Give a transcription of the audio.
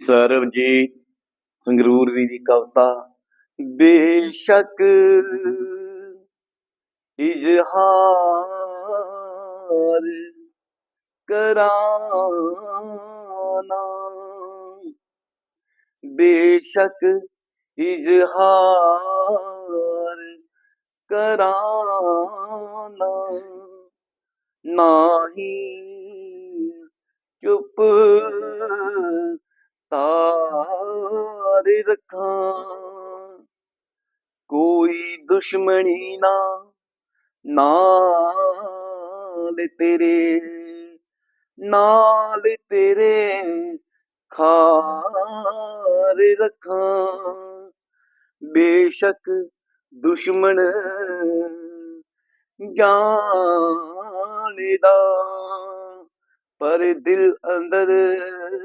ਸਰਬਜੀਤ ਸੰਗਰੂਰ ਵੀ ਦੀ ਕਵਿਤਾ ਬੇਸ਼ੱਕ ਇਜ਼ਹਾਰ ਕਰਾਨਾ। ਬੇਸ਼ੱਕ ਇਜ਼ਹਾਰ ਕਰਾਨਾ। ਨਾਹੀ ਚੁੱਪ ਤਾਰ ਰੱਖਾਂ। ਕੋਈ ਦੁਸ਼ਮਣੀ ਨਾ, ਨਾਲ ਤੇਰੇ ਨਾਲ ਤੇਰੇ ਖਾਰ ਰੱਖਾਂ। ਬੇਸ਼ੱਕ ਦੁਸ਼ਮਣ ਜਾਣਦਾ ਪਰ ਦਿਲ ਅੰਦਰ